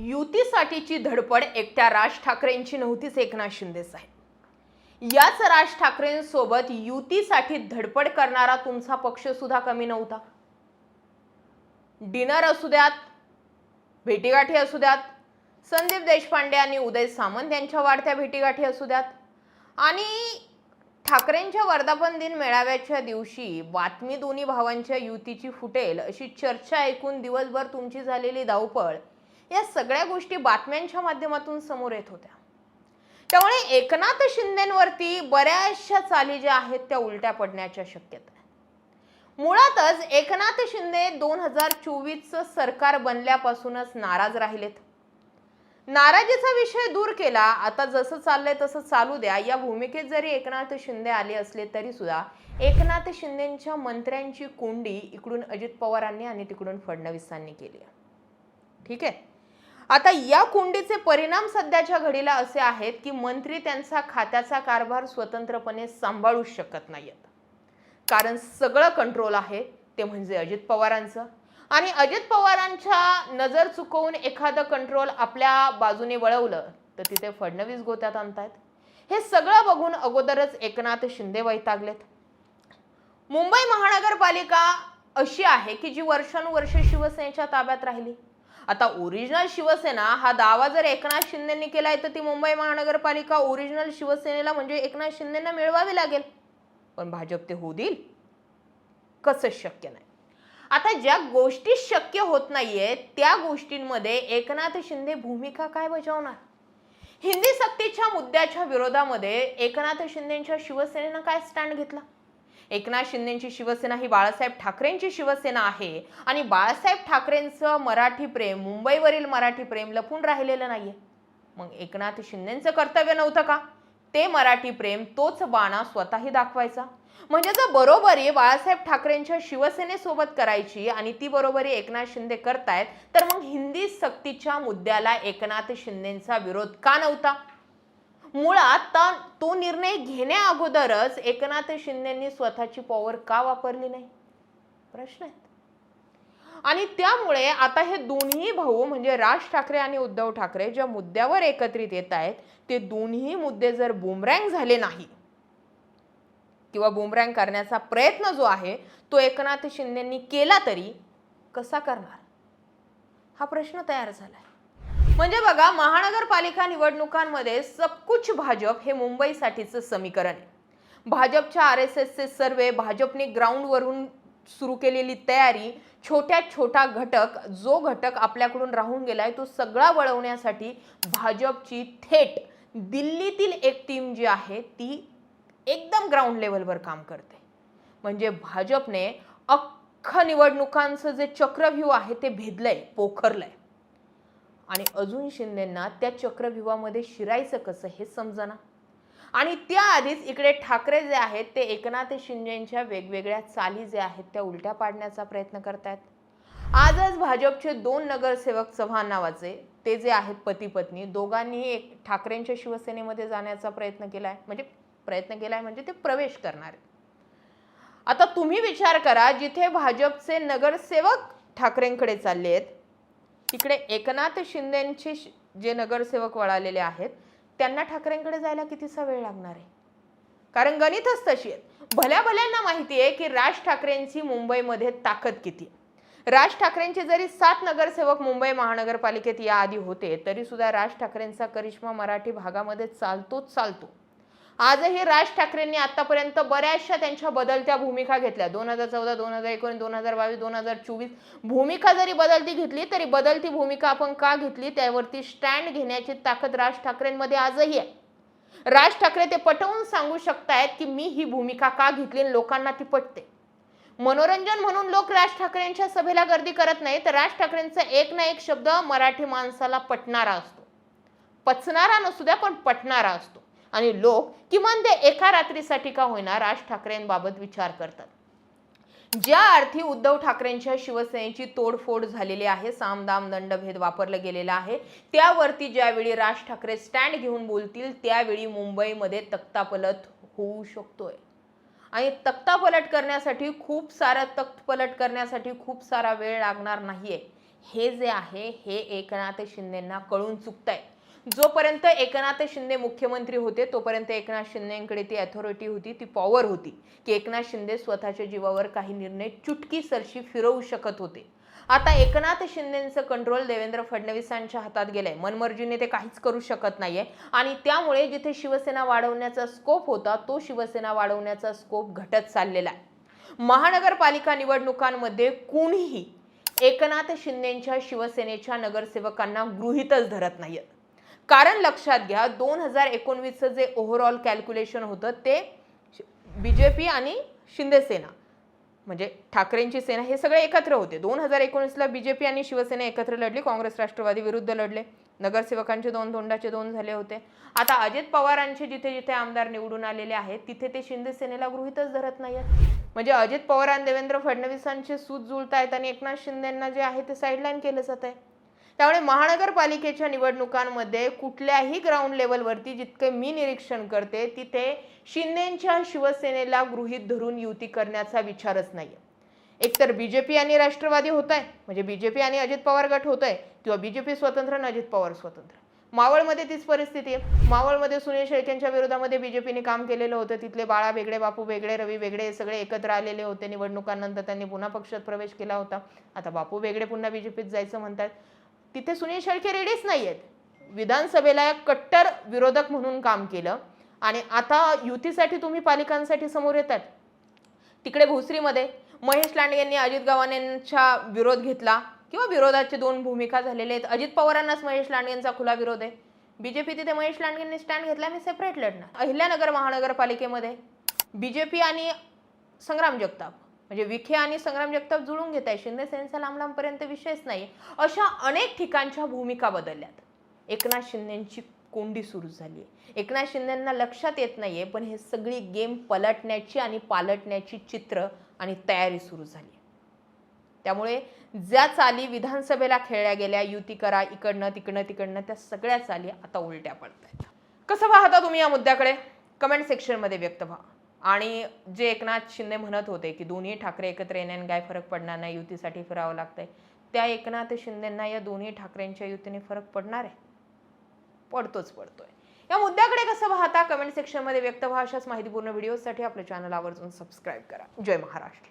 युतीसाठीची धडपड एकट्या राज ठाकरेंची नव्हतीच एकनाथ शिंदे साहेब. याच राज ठाकरेंसोबत युतीसाठी धडपड करणारा तुमचा पक्ष सुद्धा कमी नव्हता. डिनर असू द्यात भेटीगाठी असू द्यात संदीप देशपांडे आणि उदय सामंत यांच्या वाढत्या भेटीगाठी असू द्यात. आणि ठाकरेंच्या वर्धापन दिन मेळाव्याच्या दिवशी बातमी दोन्ही भावांच्या युतीची फुटेल अशी चर्चा ऐकून दिवसभर तुमची झालेली धावपळ या सगळ्या गोष्टी बातम्यांच्या माध्यमातून समोर येत होत्या. त्यामुळे एकनाथ शिंदेवरती बऱ्याचशा चाली ज्या आहेत त्या उलट्या पडण्याच्या शक्यता मुळातच एकनाथ शिंदे दोन हजार चोवीसचं सरकार बनल्यापासूनच नाराज राहिलेत. नाराजीचा विषय दूर केला आता जसं चाललंय तसं चालू द्या. या भूमिकेत जरी एकनाथ शिंदे आले असले तरी सुद्धा एकनाथ शिंदेच्या मंत्र्यांची कोंडी इकडून अजित पवारांनी आणि तिकडून फडणवीसांनी केली ठीक आहे? आता या कोंडीचे परिणाम सध्याच्या घडीला असे आहेत की मंत्री त्यांचा खात्याचा कारभार स्वतंत्रपणे सांभाळू शकत नाहीत. कारण सगळं कंट्रोल आहे ते म्हणजे अजित पवारांचं. आणि अजित पवारांच्या नजर चुकवून एखादं कंट्रोल आपल्या बाजूने वळवलं तर तिथे फडणवीस गोत्यात आणतायत. हे सगळं बघून अगोदरच एकनाथ शिंदे वैतागलेत. मुंबई महानगरपालिका अशी आहे की जी वर्षानुवर्ष शिवसेनेच्या ताब्यात राहिली. आता ओरिजिनल शिवसेना हा दावा जर एकनाथ शिंदेनी केलाय तर ती मुंबई महानगरपालिका ओरिजिनल शिवसेनेला म्हणजे एकनाथ शिंदेना मिळवावी लागेल. पण भाजप ते होऊ देईल? कसं शक्य नाही? आता ज्या गोष्टी शक्य होत नाहीये त्या गोष्टींमध्ये एकनाथ शिंदे भूमिका काय बजावणार? हिंदी सक्तीच्या मुद्द्याच्या विरोधामध्ये एकनाथ शिंदेच्या शिवसेनेनं काय स्टँड घेतला? एकनाथ शिंदेची शिवसेना ही बाळासाहेब ठाकरेंची शिवसेना आहे. आणि बाळासाहेब ठाकरेंचं मराठी प्रेम मुंबईवरील मराठी प्रेम लपून राहिलेलं नाहीये. मग एकनाथ शिंदेचं कर्तव्य नव्हतं का? ते मराठी प्रेम तोच बाणा स्वतःही दाखवायचा. म्हणजे जर बरोबरी बाळासाहेब ठाकरेंच्या शिवसेनेसोबत करायची आणि ती बरोबरी एकनाथ शिंदे करतायत तर मग हिंदी सक्तीच्या मुद्द्याला एकनाथ शिंदेचा विरोध का नव्हता? मुळात तो निर्णय घेण्या अगोदरच एकनाथ शिंदेनी स्वतःची पॉवर का वापरली नाही? प्रश्न आहे आणि त्यामुळे आता हे दोन्ही भाऊ म्हणजे राज ठाकरे आणि उद्धव ठाकरे ज्या मुद्द्यावर एकत्रित येत आहेत ते दोन्ही मुद्दे जर बुमरँग झाले नाही किंवा बुमरँग करण्याचा प्रयत्न जो आहे तो एकनाथ शिंदेंनी केला तरी कसा करणार? हा प्रश्न तयार झालाय. म्हणजे बघा महानगरपालिका निवडणुकांमध्ये सबकुच भाजप हे मुंबईसाठीचं समीकरण आहे. भाजपच्या आर एस एसचे सर्वे भाजपने ग्राउंडवरून सुरू केलेली तयारी छोट्यात छोटा घटक जो घटक आपल्याकडून राहून गेलाय तो सगळा वळवण्यासाठी भाजपची थेट दिल्लीतील एक टीम जी आहे ती एकदम ग्राउंड लेवलवर काम करते. म्हणजे भाजपने अख्खं निवडणुकांचं जे चक्रव्यूह आहे ते भेदलंय पोखरलंय. आणि अजून शिंदेंना त्या चक्रव्यूहामध्ये शिरायचं कसं हे समजना. आणि त्याआधीच इकडे ठाकरे जे आहेत ते एकनाथ शिंदेंच्या वेगवेगळ्या चाली जे आहेत त्या उलट्या पाडण्याचा प्रयत्न करतायत. आजच भाजपचे दोन नगरसेवक चव्हाण नावाचे ते जे आहेत पती पत्नी दोघांनीही एक ठाकरेंच्या शिवसेनेमध्ये जाण्याचा प्रयत्न केलाय. म्हणजे प्रयत्न केलाय म्हणजे ते प्रवेश करणार आहेत. आता तुम्ही विचार करा जिथे भाजपचे नगरसेवक ठाकरेंकडे चालले आहेत तिकडे एकनाथ शिंदेंचे जे नगरसेवक वळालेले आहेत त्यांना ठाकरेंकडे जायला कितीसा वेळ लागणार आहे? कारण गणितच तशी आहेत. भल्या भल्यांना माहिती आहे की राज ठाकरेंची मुंबईमध्ये ताकद किती राज ठाकरेंचे जरी सात नगरसेवक मुंबई महानगरपालिकेत याआधी होते तरीसुद्धा राज ठाकरेंचा करिश्मा मराठी भागामध्ये चालतोच चालतो. आजही राज ठाकरेंनी आतापर्यंत बऱ्याचशा त्यांच्या बदलत्या भूमिका घेतल्या. दोन हजार चौदा दोन हजार एकोणीस दोन हजार बावीस दोन हजार चोवीस भूमिका जरी बदलती घेतली तरी बदलती भूमिका आपण का घेतली? त्यावरती स्टँड घेण्याची ताकद राज ठाकरेंमध्ये आजही आहे. राज ठाकरे ते पटवून सांगू शकतायत की मी ही भूमिका का घेतली आणि लोकांना ती पटते. मनोरंजन म्हणून लोक राज ठाकरेंच्या सभेला गर्दी करत नाही तर राज ठाकरेंचा एक ना एक शब्द मराठी माणसाला पटणारा असतो. पचणारा नसू द्या पण पटणारा असतो. आणि लोक किमान ते एका रात्रीसाठी का होईना राज ठाकरेंबाबत विचार करतात. ज्या अर्थी उद्धव ठाकरेंच्या शिवसेनेची तोडफोड झालेली आहे सामदाम दंडभेद वापरलं गेलेलं आहे त्यावरती ज्यावेळी राज ठाकरे स्टँड घेऊन बोलतील त्यावेळी मुंबईमध्ये तक्तापलट होऊ शकतोय. आणि तक्तापलट करण्यासाठी खूप सारा तख्तपलट करण्यासाठी खूप सारा वेळ लागणार नाहीये. हे जे आहे हे एकनाथ शिंदेंना कळून चुकतंय. जोपर्यंत एकनाथ शिंदे मुख्यमंत्री होते तोपर्यंत एकनाथ शिंदेकडे ती अथॉरिटी होती ती पॉवर होती की एकनाथ शिंदे स्वतःच्या जीवावर काही निर्णय चुटकी सरशी फिरवू शकत होते. आता एकनाथ शिंदेचं कंट्रोल देवेंद्र फडणवीसांच्या हातात गेलंय. मनमर्जीने ते काहीच करू शकत नाहीये. आणि त्यामुळे जिथे शिवसेना वाढवण्याचा स्कोप होता तो शिवसेना वाढवण्याचा स्कोप घटत चाललेला आहे. महानगरपालिका निवडणुकांमध्ये कोणीही एकनाथ शिंदेच्या शिवसेनेच्या नगरसेवकांना गृहीतच धरत नाहीत कारण लक्षात घ्या दोन हजार एकोणवीसचं जे ओव्हरऑल कॅल्क्युलेशन होतं ते बी जे पी आणि शिंदेसेना म्हणजे ठाकरेंची सेना हे सगळे एकत्र होते. दोन हजार एकोणीसला बी जे पी आणि शिवसेना एकत्र लढली काँग्रेस राष्ट्रवादी विरुद्ध लढले. नगरसेवकांचे दोन तोंडाचे दोन झाले होते. आता अजित पवारांचे जिथे जिथे आमदार निवडून आलेले आहेत तिथे ते शिंदेसेनेला गृहितच धरत नाही आहेत म्हणजे अजित पवार आणि देवेंद्र फडणवीसांचे सूत जुळत आहेत आणि एकनाथ शिंदेंना जे आहे ते साईडलाईन केलं जात आहे त्यामुळे महानगरपालिकेच्या निवडणुकांमध्ये कुठल्याही ग्राउंड लेवलवरती जितके मी निरीक्षण करते तिथे शिंदेच्या शिवसेनेला गृहीत धरून युती करण्याचा विचारच नाहीये. एकतर बीजेपी आणि राष्ट्रवादी होत आहे म्हणजे बीजेपी आणि अजित पवार गट होत आहे किंवा बीजेपी स्वतंत्र आणि अजित पवार स्वतंत्र. मावळमध्ये तीच परिस्थिती आहे. मावळमध्ये सुनील शेळकेंच्या विरोधामध्ये बीजेपीने काम केलेलं होतं तिथले बाळा वेगळे बापू वेगळे रवी वेगळे सगळे एकत्र आलेले होते. निवडणुकांनंतर त्यांनी पुन्हा पक्षात प्रवेश केला होता. आता बापू वेगळे पुन्हा बीजेपीत जायचं म्हणतात तिथे सुनील शेळके रेडीच नाही आहेत विधानसभेला एक कट्टर विरोधक म्हणून काम केलं आणि आता युतीसाठी तुम्ही पालिकांसाठी समोर येतात तिकडे भोसरीमध्ये महेश लांडे यांनी अजित गव्हाण यांच्या विरोध घेतला किंवा विरोधाचे दोन भूमिका झालेल्या आहेत. अजित पवारांनाच महेश लांडे यांचा खुला विरोध आहे. बीजेपी तिथे महेश लांडगेंनी स्टँड घेतला मी सेपरेट लढणार. अहिल्यानगर महानगरपालिकेमध्ये बीजेपी आणि संग्राम जगताप म्हणजे विखे आणि संग्राम जगताप जुळून घेत आहे शिंदे सेनेचा लांब लांबपर्यंत विषयच नाही. अशा अनेक ठिकाणच्या भूमिका बदलल्यात. एकनाथ शिंदेची कोंडी सुरू झाली आहे एकनाथ शिंदेंना लक्षात येत नाहीये पण हे सगळी गेम पलटण्याची आणि पालटण्याची चित्र आणि तयारी सुरू झाली आहे त्यामुळे ज्या चाली विधानसभेला खेळल्या गेल्या युती करा इकडनं तिकडनं तिकडनं त्या सगळ्या चाली आता उलट्या पडत आहेत कसं पाहता तुम्ही या मुद्द्याकडे? कमेंट सेक्शनमध्ये व्यक्त व्हा. आणि जे एकनाथ शिंदे म्हणत होते की दोन्ही ठाकरे एकत्र येण्याने काय फरक पडणार नाही युतीसाठी फिरावं लागतंय. त्या एकनाथ शिंदेंना या दोन्ही ठाकरेंच्या युतीने फरक पडणार आहे? पडतोच पडतोय. या मुद्द्याकडे कसं पाहता कमेंट सेक्शनमध्ये व्यक्त व्हा. अशाच माहितीपूर्ण व्हिडिओसाठी आपल्या चॅनल आवर्जून सबस्क्राईब करा. जय महाराष्ट्र.